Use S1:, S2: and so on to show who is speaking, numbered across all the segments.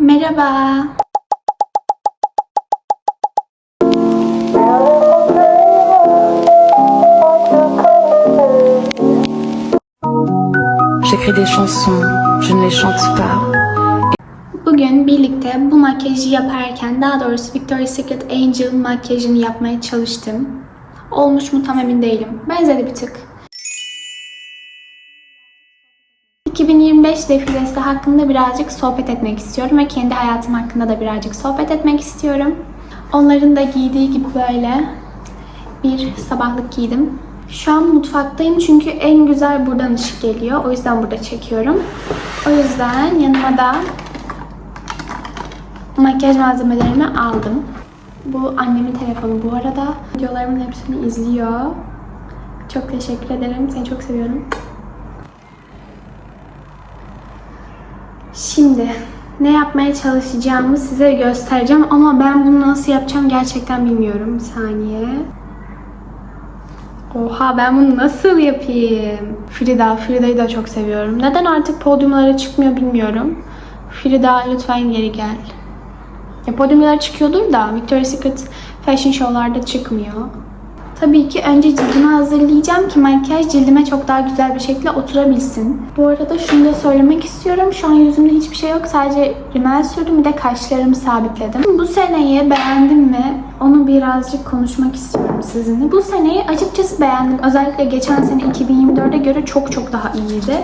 S1: Merhaba.
S2: J'écris des chansons, je ne les chante pas.
S1: Bugün birlikte bu makyajı yaparken, daha doğrusu Victoria's Secret Angel makyajını yapmaya çalıştım. Olmuş mu tam emin değilim. Benzedi bir tık. 2025 defilesi hakkında birazcık sohbet etmek istiyorum ve kendi hayatım hakkında da birazcık sohbet etmek istiyorum. Onların da giydiği gibi böyle bir sabahlık giydim. Şu an mutfaktayım çünkü en güzel buradan ışık geliyor. O yüzden burada çekiyorum. O yüzden yanıma da makyaj malzemelerimi aldım. Bu annemin telefonu bu arada. Videolarımın hepsini izliyor. Çok teşekkür ederim. Seni çok seviyorum. Şimdi ne yapmaya çalışacağımı size göstereceğim ama ben bunu nasıl yapacağım gerçekten bilmiyorum. Bir saniye. Oha ben bunu nasıl yapayım? Frida, Frida'yı da çok seviyorum. Neden artık podyumlara çıkmıyor bilmiyorum. Frida lütfen geri gel. Ya podyumlara çıkıyordur da Victoria's Secret fashion show'larda çıkmıyor. Tabii ki önce cildimi hazırlayacağım ki makyaj cildime çok daha güzel bir şekilde oturabilsin. Bu arada şunu da söylemek istiyorum. Şu an yüzümde hiçbir şey yok. Sadece rimel sürdüm bir de kaşlarımı sabitledim. Bu seneyi beğendim mi? Onu birazcık konuşmak istiyorum sizinle. Bu seneyi açıkçası beğendim. Özellikle geçen sene 2024'e göre çok çok daha iyiydi.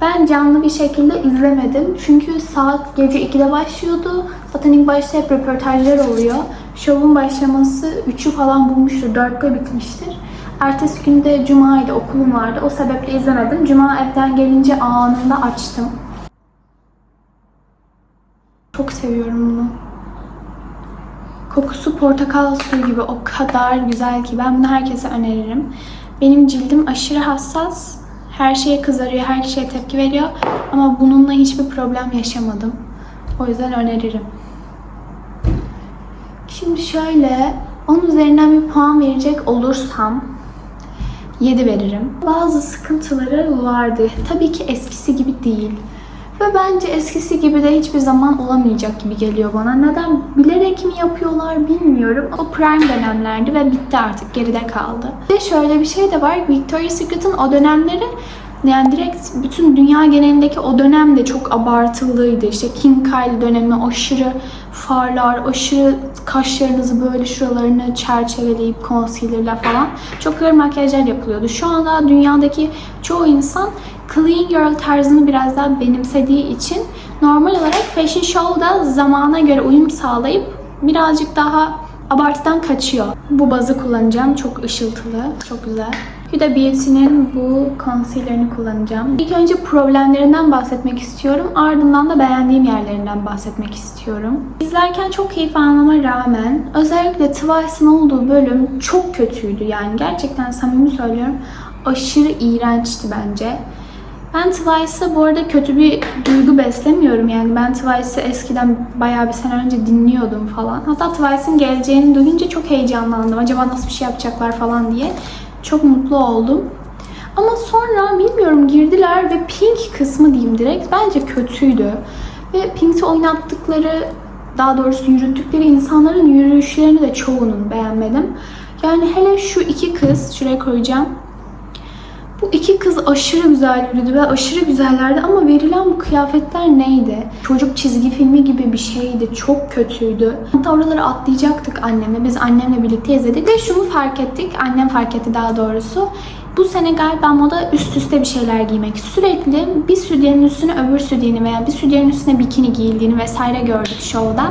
S1: Ben canlı bir şekilde izlemedim. Çünkü saat gece 2'de başlıyordu. Zaten ilk başta hep röportajlar oluyor. Şovun başlaması 3'ü falan bulmuştur. 4'te bitmiştir. Ertesi günde cumaydı, okulum vardı. O sebeple izlemedim. Cuma evden gelince anında açtım. Çok seviyorum bunu. Kokusu portakal suyu gibi o kadar güzel ki ben bunu herkese öneririm. Benim cildim aşırı hassas. Her şeye kızarıyor, her şeye tepki veriyor. Ama bununla hiçbir problem yaşamadım. O yüzden öneririm. Şöyle 10 üzerinden bir puan verecek olursam 7 veririm. Bazı sıkıntıları vardı. Tabii ki eskisi gibi değil. Ve bence eskisi gibi de hiçbir zaman olamayacak gibi geliyor bana. Neden? Bilerek mi yapıyorlar bilmiyorum. O prime dönemlerdi ve bitti artık. Geride kaldı. Ve şöyle bir şey de var. Victoria's Secret'ın o dönemleri yani direkt bütün dünya genelindeki o dönem de çok abartılıydı. İşte King Kyle dönemi aşırı farlar, aşırı kaşlarınızı böyle şuralarını çerçeveleyip concealer'la falan çok ağır makyajlar yapılıyordu. Şu anda dünyadaki çoğu insan clean girl tarzını biraz daha benimsediği için normal olarak fashion show'da zamana göre uyum sağlayıp birazcık daha abartıdan kaçıyor. Bu bazı kullanacağım. Çok ışıltılı. Çok güzel. Huda Beauty'nin bu concealer'ını kullanacağım. İlk önce problemlerinden bahsetmek istiyorum. Ardından da beğendiğim yerlerinden bahsetmek istiyorum. İzlerken çok keyif almama rağmen özellikle Twice'ın olduğu bölüm çok kötüydü. Yani gerçekten samimi söylüyorum. Aşırı iğrençti bence. Ben Twice'a bu arada kötü bir duygu beslemiyorum. Yani ben Twice'ı eskiden bayağı bir sene önce dinliyordum falan. Hatta Twice'ın geleceğini duyunca çok heyecanlandım. Acaba nasıl bir şey yapacaklar falan diye. Çok mutlu oldum. Ama sonra bilmiyorum girdiler ve Pink kısmı diyeyim direkt bence kötüydü. Ve Pink'te oynattıkları daha doğrusu yürüttükleri insanların yürüyüşlerini de çoğunun beğenmedim. Yani hele şu iki kız, şuraya koyacağım. Bu iki kız aşırı güzel yürüdü ve aşırı güzellerdi ama verilen bu kıyafetler neydi? Çocuk çizgi filmi gibi bir şeydi. Çok kötüydü. Hatta oraları atlayacaktık annemle. Biz annemle birlikte izledik ve şunu fark ettik. Annem fark etti daha doğrusu. Bu sene galiba moda üst üste bir şeyler giymek. Sürekli bir sütyenin üstüne öbür sütyenin veya bir sütyenin üstüne bikini giyildiğini vesaire gördük şovda.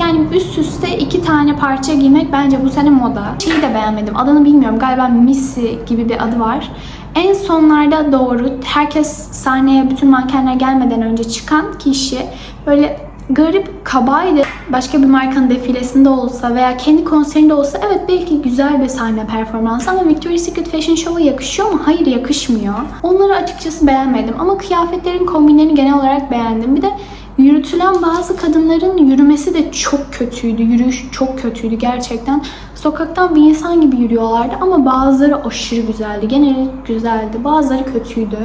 S1: Yani üst üste iki tane parça giymek bence bu sene moda. Şeyi de beğenmedim. Adını bilmiyorum. Galiba Missy gibi bir adı var. En sonlarda doğru herkes sahneye bütün mankenler gelmeden önce çıkan kişi böyle garip kabaydı. Başka bir markanın defilesinde olsa veya kendi konserinde olsa evet belki güzel bir sahne performansı ama Victoria's Secret Fashion Show'a yakışıyor mu? Hayır yakışmıyor. Onları açıkçası beğenmedim ama kıyafetlerin kombinlerini genel olarak beğendim. Bir de Yürütülen bazı kadınların yürümesi de çok kötüydü. Yürüyüş çok kötüydü gerçekten. Sokaktan bir insan gibi yürüyorlardı ama bazıları aşırı güzeldi. Geneli güzeldi. Bazıları kötüydü.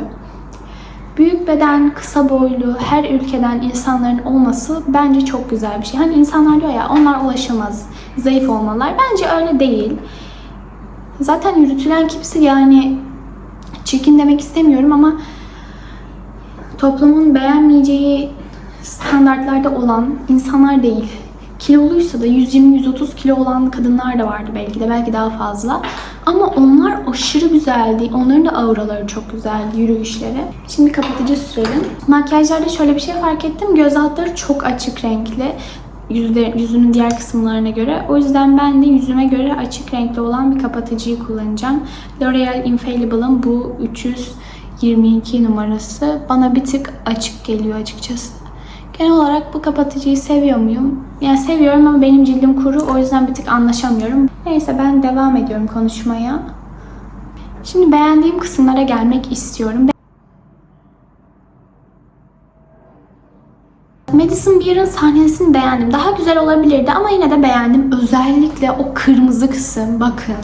S1: büyük beden, kısa boylu, her ülkeden insanların olması bence çok güzel bir şey. Hani insanlar diyor ya onlar ulaşamaz, zayıf olmalılar. Bence öyle değil. Zaten yürütülen kimse yani çirkin demek istemiyorum ama toplumun beğenmeyeceği standartlarda olan insanlar değil. Kiloluysa da 120-130 kilo olan kadınlar da vardı belki de belki daha fazla. Ama onlar aşırı güzeldi. Onların da auraları çok güzeldi, yürüyüşleri. Şimdi kapatıcı sürelim. Makyajlarda şöyle bir şey fark ettim. Göz altları çok açık renkli. Yüzde, yüzünün diğer kısımlarına göre. O yüzden ben de yüzüme göre açık renkli olan bir kapatıcıyı kullanacağım. L'Oreal Infallible'ın bu 322 numarası. Bana bir tık açık geliyor açıkçası. Genel olarak bu kapatıcıyı seviyor muyum? Yani seviyorum ama benim cildim kuru o yüzden bir tık anlaşamıyorum. Neyse ben devam ediyorum konuşmaya. Şimdi beğendiğim kısımlara gelmek istiyorum. Madison Beer'ın sahnesini beğendim. Daha güzel olabilirdi ama yine de beğendim. Özellikle o kırmızı kısım bakın.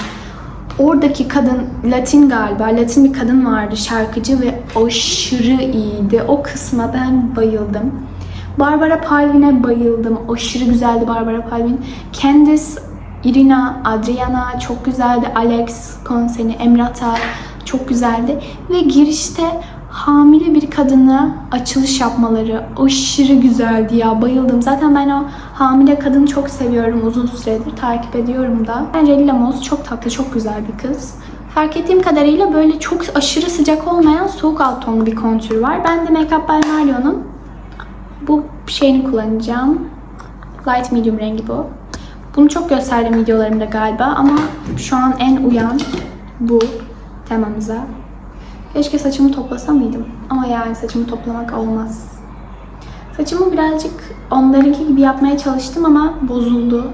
S1: Oradaki kadın Latin galiba. Latin bir kadın vardı şarkıcı ve aşırı iyiydi. O kısma ben bayıldım. Barbara Palvin'e bayıldım. Aşırı güzeldi Barbara Palvin. Candice, Irina, Adriana çok güzeldi. Alex, Konseni, Emrata çok güzeldi. Ve girişte hamile bir kadına açılış yapmaları aşırı güzeldi ya. Bayıldım. Zaten ben o hamile kadını çok seviyorum. Uzun süredir takip ediyorum da. Bence Lila Moss çok tatlı, çok güzel bir kız. Fark ettiğim kadarıyla böyle çok aşırı sıcak olmayan soğuk alt tonlu bir kontür var. Ben de Makeup by Mario'nun bu şeyini kullanacağım. Light medium rengi bu. Bunu çok gösterdim videolarımda galiba ama şu an en uyan bu temamıza. Keşke saçımı toplasam mıydım? Ama yani saçımı toplamak olmaz. Saçımı birazcık onlarınki gibi yapmaya çalıştım ama bozuldu.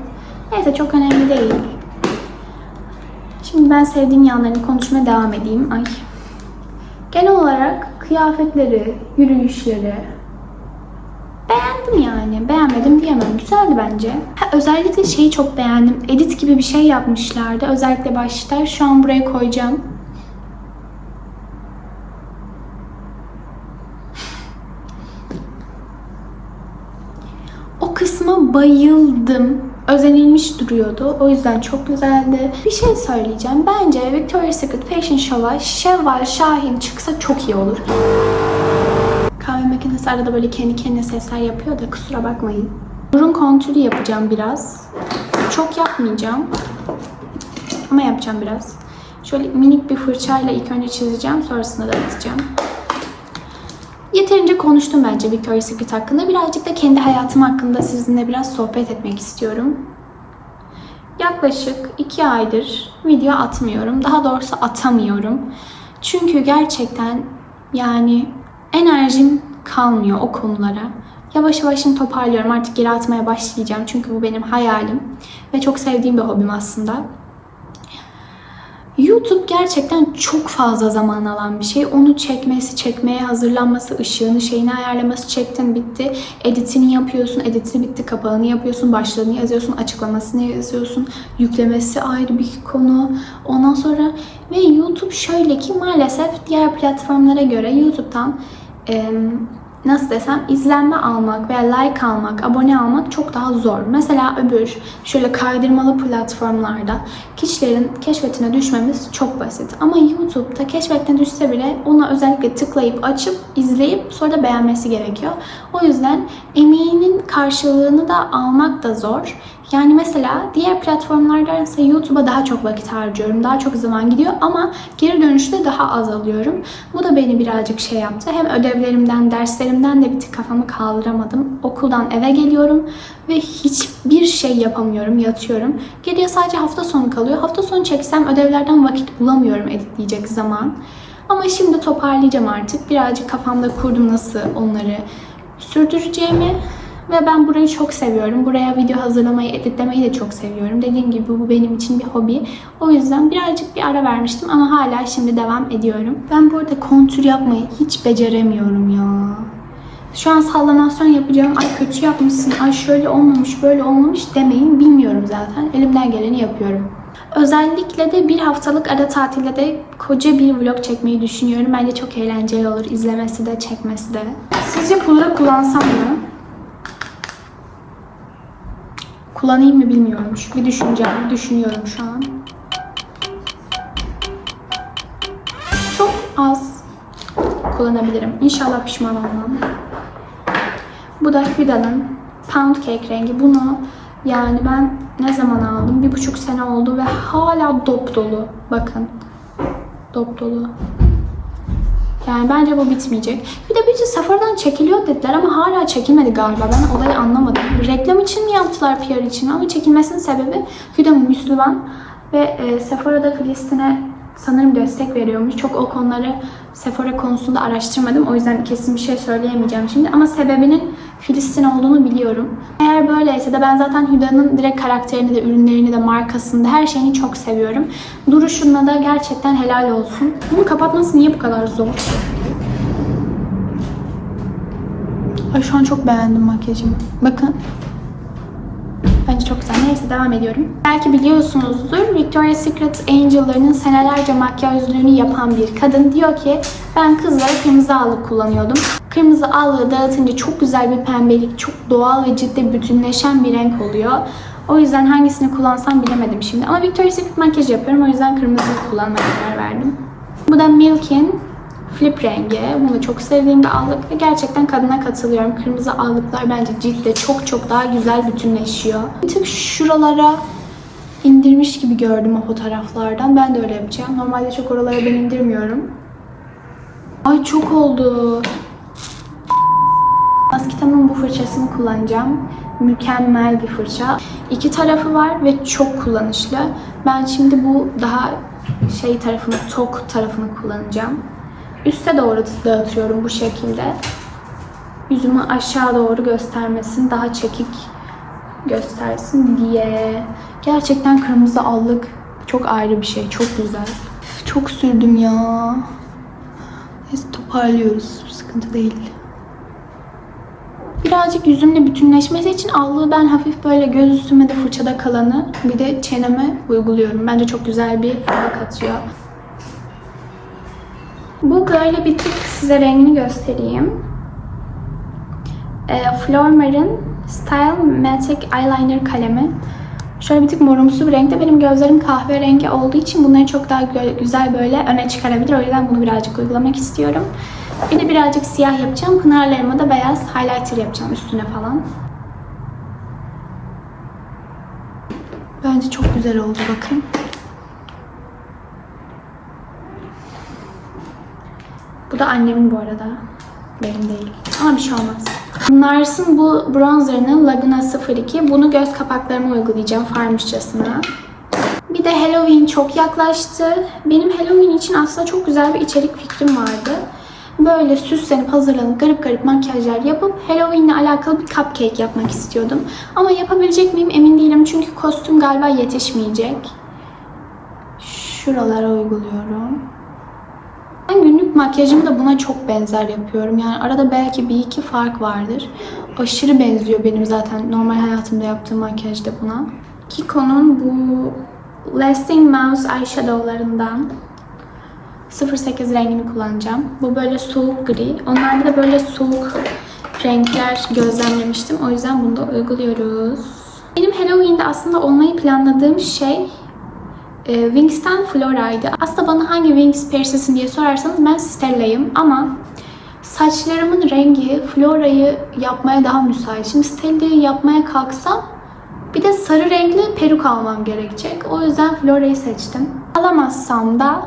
S1: Neyse çok önemli değil. Şimdi ben sevdiğim yanlarını konuşmaya devam edeyim. Ay. Genel olarak kıyafetleri, yürüyüşleri, Beğendim yani. Beğenmedim diyemem. Güzeldi bence. Ha, özellikle şeyi çok beğendim. Edit gibi bir şey yapmışlardı. Özellikle başta. Şu an buraya koyacağım. O kısma bayıldım. Özenilmiş duruyordu. O yüzden çok güzeldi. Bir şey söyleyeceğim. Bence Victoria's Secret Fashion Show'a Şevval Şahin çıksa çok iyi olur. Kahve makinesi arada böyle kendi kendine sesler yapıyor da kusura bakmayın. Burun kontürü yapacağım biraz. Çok yapmayacağım. Ama yapacağım biraz. Şöyle minik bir fırçayla ilk önce çizeceğim. Sonrasında da atacağım. Yeterince konuştum bence Victoria's Secret hakkında. Birazcık da kendi hayatım hakkında sizinle biraz sohbet etmek istiyorum. Yaklaşık iki aydır video atmıyorum. Daha doğrusu atamıyorum. Çünkü gerçekten yani enerjim kalmıyor o konulara. Yavaş yavaş şimdi toparlıyorum. Artık geri atmaya başlayacağım. Çünkü bu benim hayalim. Ve çok sevdiğim bir hobim aslında. YouTube gerçekten çok fazla zaman alan bir şey. Onu çekmesi, çekmeye hazırlanması, ışığını, şeyini ayarlaması, çektin bitti. Editini yapıyorsun, editi bitti, kapağını yapıyorsun, başlığını yazıyorsun, açıklamasını yazıyorsun. Yüklemesi ayrı bir konu. Ondan sonra ve YouTube şöyle ki maalesef diğer platformlara göre YouTube'dan em, nasıl desem izlenme almak veya like almak, abone almak çok daha zor. Mesela öbür şöyle kaydırmalı platformlarda kişilerin keşfetine düşmemiz çok basit. Ama YouTube'da keşfetine düşse bile ona özellikle tıklayıp açıp izleyip sonra da beğenmesi gerekiyor. O yüzden emeğinin karşılığını da almak da zor. Yani mesela diğer platformlardan ise YouTube'a daha çok vakit harcıyorum. Daha çok zaman gidiyor ama geri dönüşte daha az alıyorum. Bu da beni birazcık şey yaptı. Hem ödevlerimden, derslerimden de bir tık kafamı kaldıramadım. Okuldan eve geliyorum ve hiçbir şey yapamıyorum. Yatıyorum. Geriye sadece hafta sonu kalıyor. Hafta sonu çeksem ödevlerden vakit bulamıyorum editleyecek zaman. Ama şimdi toparlayacağım artık. Birazcık kafamda kurdum nasıl onları sürdüreceğimi. Ve ben burayı çok seviyorum. Buraya video hazırlamayı, editlemeyi de çok seviyorum. Dediğim gibi bu benim için bir hobi. O yüzden birazcık bir ara vermiştim ama hala şimdi devam ediyorum. Ben burada kontür yapmayı hiç beceremiyorum ya. Şu an sallamasyon yapacağım. Ay kötü yapmışsın. Ay şöyle olmamış, böyle olmamış demeyin. Bilmiyorum zaten. Elimden geleni yapıyorum. Özellikle de bir haftalık ara tatilde de koca bir vlog çekmeyi düşünüyorum. Bence çok eğlenceli olur izlemesi de çekmesi de. Sizce pudra kullansam mı? Kullanayım mı bilmiyorum. Şu bir düşüneceğim. Düşünüyorum şu an. Çok az kullanabilirim. İnşallah pişman olmam. Bu da Hüda'nın Pound Cake rengi. Bunu yani ben ne zaman aldım? Bir buçuk sene oldu ve hala dop dolu. Bakın. Dop dolu. Yani bence bu bitmeyecek. Bir de birisi Sephora'dan çekiliyor dediler ama hala çekilmedi galiba. Ben olayı anlamadım. Reklam için mi yaptılar PR için ama çekilmesinin sebebi Hüda Müslüman ve e, Sephora'da Filistin'e sanırım destek veriyormuş. Çok o konuları Sephora konusunda araştırmadım. O yüzden kesin bir şey söyleyemeyeceğim şimdi. Ama sebebinin Filistin olduğunu biliyorum. Eğer böyleyse de ben zaten Hüda'nın direkt karakterini de, ürünlerini de, markasını da her şeyini çok seviyorum. Duruşunla da gerçekten helal olsun. Bunu kapatması niye bu kadar zor? Ay şu an çok beğendim makyajımı. Bakın. Çok güzel. Neyse devam ediyorum. Belki biliyorsunuzdur Victoria's Secret Angel'larının senelerce makyajlarını yapan bir kadın diyor ki ben kızlara kırmızı allık kullanıyordum. Kırmızı allığı dağıtınca çok güzel bir pembelik, çok doğal ve ciddi bütünleşen bir renk oluyor. O yüzden hangisini kullansam bilemedim şimdi. Ama Victoria's Secret makyaj yapıyorum. O yüzden kırmızı kullanmaya karar verdim. Bu da Milk'in Flip rengi. Bunu da çok sevdiğim bir allık ve gerçekten kadına katılıyorum. Kırmızı allıklar bence ciltle çok çok daha güzel bütünleşiyor. Bir tık şuralara indirmiş gibi gördüm o fotoğraflardan. Ben de öyle yapacağım. Normalde çok oralara ben indirmiyorum. Ay çok oldu. Maskita'nın bu fırçasını kullanacağım. Mükemmel bir fırça. İki tarafı var ve çok kullanışlı. Ben şimdi bu daha şey tarafını, tok tarafını kullanacağım. Üste doğru dağıtıyorum bu şekilde. Yüzümü aşağı doğru göstermesin, daha çekik göstersin diye. Gerçekten kırmızı allık çok ayrı bir şey, çok güzel. Üf, Çok sürdüm ya. Neyse toparlıyoruz, sıkıntı değil. Birazcık yüzümle bütünleşmesi için allığı ben hafif böyle göz üstüme de fırçada kalanı bir de çeneme uyguluyorum. Bence çok güzel bir hava katıyor. Bu böyle bir tık size rengini göstereyim. E, Flormar'ın Style Matic Eyeliner kalemi. Şöyle bir tık morumsu bir renkte. Benim gözlerim kahverengi olduğu için bunları çok daha güzel böyle öne çıkarabilir. O yüzden bunu birazcık uygulamak istiyorum. Bir de birazcık siyah yapacağım. Pınarlarıma da beyaz highlighter yapacağım üstüne falan. Bence çok güzel oldu bakın. Bu da annemin bu arada. Benim değil. Ama bir şey olmaz. Nars'ın bu bronzerının Laguna 02. Bunu göz kapaklarıma uygulayacağım farmışçasına. Bir de Halloween çok yaklaştı. Benim Halloween için aslında çok güzel bir içerik fikrim vardı. Böyle süslenip hazırlanıp garip garip makyajlar yapıp Halloween ile alakalı bir cupcake yapmak istiyordum. Ama yapabilecek miyim emin değilim çünkü kostüm galiba yetişmeyecek. Şuralara uyguluyorum. Makyajımı da buna çok benzer yapıyorum. Yani arada belki bir iki fark vardır. Aşırı benziyor benim zaten normal hayatımda yaptığım makyaj da buna. Kiko'nun bu Lasting Mouse eyeshadowlarından 08 rengini kullanacağım. Bu böyle soğuk gri. Onlarda da böyle soğuk renkler gözlemlemiştim. O yüzden bunu da uyguluyoruz. Benim Halloween'de aslında olmayı planladığım şey e, Wings'ten Flora'ydı. Aslında bana hangi Wings Paris'sin diye sorarsanız ben Stella'yım ama saçlarımın rengi Flora'yı yapmaya daha müsait. Şimdi Stella'yı yapmaya kalksam bir de sarı renkli peruk almam gerekecek. O yüzden Flora'yı seçtim. Alamazsam da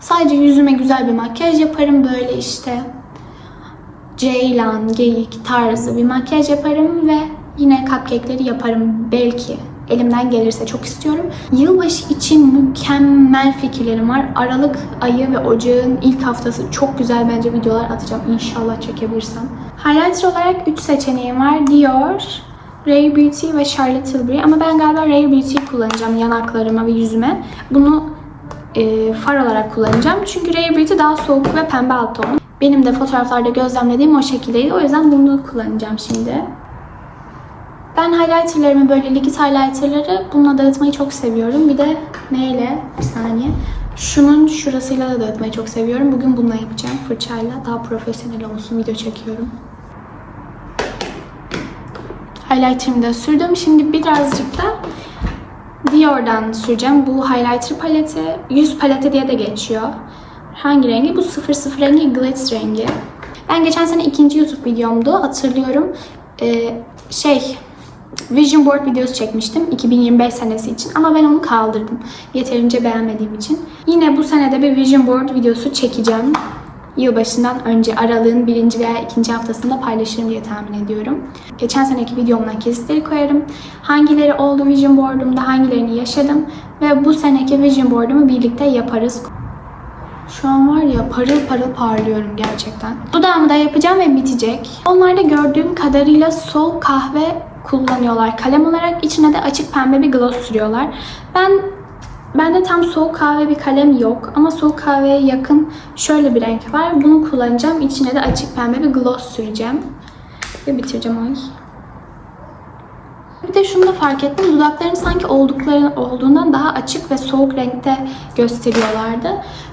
S1: sadece yüzüme güzel bir makyaj yaparım. Böyle işte ceylan, geyik tarzı bir makyaj yaparım ve yine cupcake'leri yaparım belki. Elimden gelirse çok istiyorum. Yılbaşı için mükemmel fikirlerim var. Aralık ayı ve ocağın ilk haftası çok güzel bence videolar atacağım. İnşallah çekebilirsem. Highlighter olarak 3 seçeneğim var. Dior, Rare Beauty ve Charlotte Tilbury. Ama ben galiba Rare Beauty kullanacağım yanaklarıma ve yüzüme. Bunu e, far olarak kullanacağım. Çünkü Rare Beauty daha soğuk ve pembe alt ton. Benim de fotoğraflarda gözlemlediğim o şekildeydi. O yüzden bunu kullanacağım şimdi. Ben highlighterlarımı böyle likit highlighterları bununla dağıtmayı çok seviyorum. Bir de neyle? Bir saniye. Şunun şurasıyla da dağıtmayı çok seviyorum. Bugün bununla yapacağım fırçayla. Daha profesyonel olsun video çekiyorum. Highlighter'ımı da sürdüm. Şimdi birazcık da Dior'dan süreceğim. Bu highlighter paleti, yüz paleti diye de geçiyor. Hangi rengi? Bu 00 rengi, Glitz rengi. Ben geçen sene ikinci YouTube videomdu. Hatırlıyorum. Ee, şey, Vision Board videosu çekmiştim 2025 senesi için ama ben onu kaldırdım. Yeterince beğenmediğim için. Yine bu senede bir Vision Board videosu çekeceğim. Yılbaşından önce aralığın birinci veya ikinci haftasında paylaşırım diye tahmin ediyorum. Geçen seneki videomdan kesitleri koyarım. Hangileri oldu Vision Board'umda, hangilerini yaşadım ve bu seneki Vision Board'umu birlikte yaparız. Şu an var ya parıl parıl parlıyorum gerçekten. Dudağımı da yapacağım ve bitecek. Onlarda gördüğüm kadarıyla soğuk kahve kullanıyorlar. Kalem olarak içine de açık pembe bir gloss sürüyorlar. Ben Bende tam soğuk kahve bir kalem yok ama soğuk kahveye yakın şöyle bir renk var. Bunu kullanacağım. İçine de açık pembe bir gloss süreceğim. Ve bitireceğim ay. Bir de şunu da fark ettim. Dudakların sanki oldukları olduğundan daha açık ve soğuk renkte gösteriyorlardı.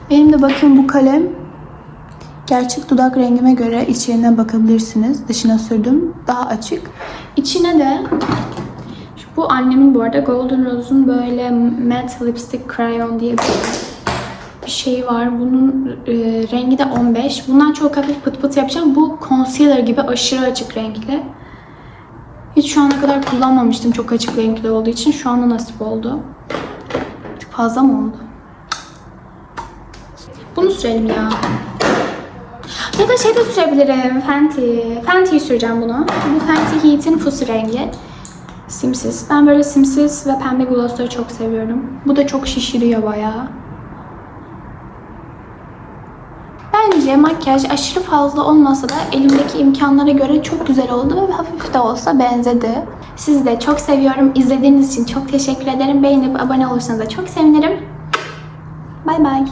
S1: Benim de bakın bu kalem gerçek dudak rengime göre içine bakabilirsiniz. Dışına sürdüm. Daha açık. İçine de bu annemin bu arada Golden Rose'un böyle matte lipstick crayon diye bir şey var. Bunun e, rengi de 15. Bundan çok hafif pıt pıt yapacağım. Bu concealer gibi aşırı açık renkli. Hiç şu ana kadar kullanmamıştım çok açık renkli olduğu için. Şu anda nasip oldu. Fazla mı oldu? Bunu sürelim ya. Ya da şey de sürebilirim. Fenty. Fenty'yi süreceğim bunu. Bu Fenty Heat'in fusi rengi. Simsiz. Ben böyle simsiz ve pembe glossları çok seviyorum. Bu da çok şişiriyor bayağı. Bence makyaj aşırı fazla olmasa da elimdeki imkanlara göre çok güzel oldu ve hafif de olsa benzedi. Sizi de çok seviyorum. İzlediğiniz için çok teşekkür ederim. Beğenip abone olursanız da çok sevinirim. Bay bay.